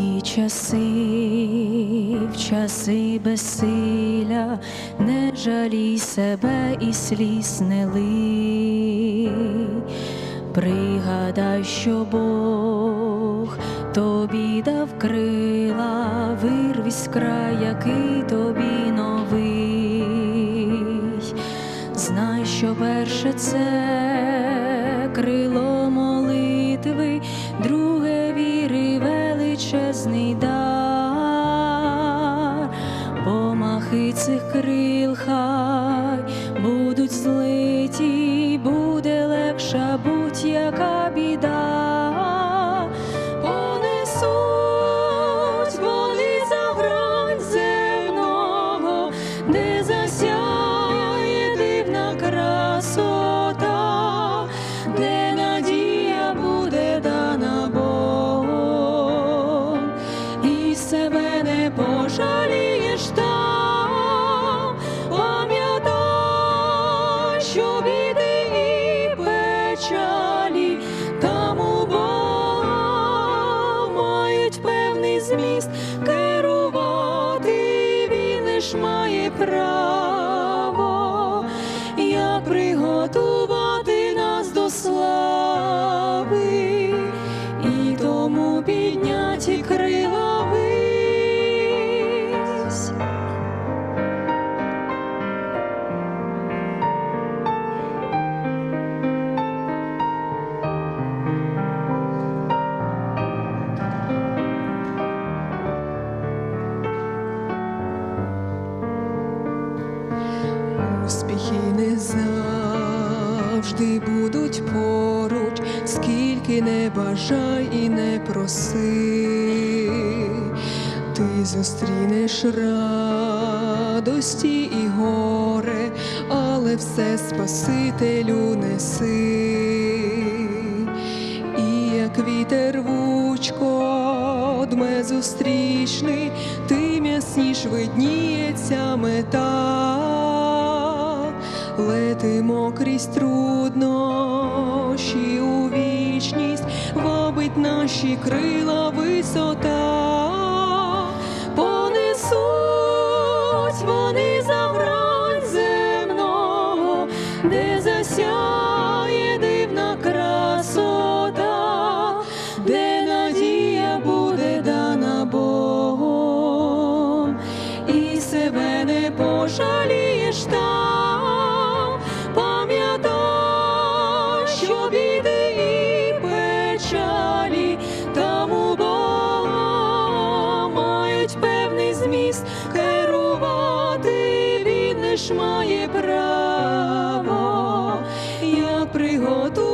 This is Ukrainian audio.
важкі часи, в часи безсилля, не жалій себе і сліз не лий. Пригадай, що Бог тобі дав крила, вирвись край, який тобі новий. Знай, що перше це крило Помахи цих крил хай будуть злиті, буде легша будь-яка біда. Понесуть вони за грань земного, де засяє дивна красота, право, як приготувати нас до слави, завжди будуть поруч, скільки не бажай і не проси, ти зустрінеш радості і горе, але все Спасителю неси, і як вітер вучко дме зустрічний, ти м'ясніш видніється мета, летимо крізь труднощі у вічність, вабить наші крила висота, понесуть вони за земного, де засяє дивна красота, де надія буде дана Богом, і себе не пожалієш там, міст, керувати він лиш має право, як приготувати.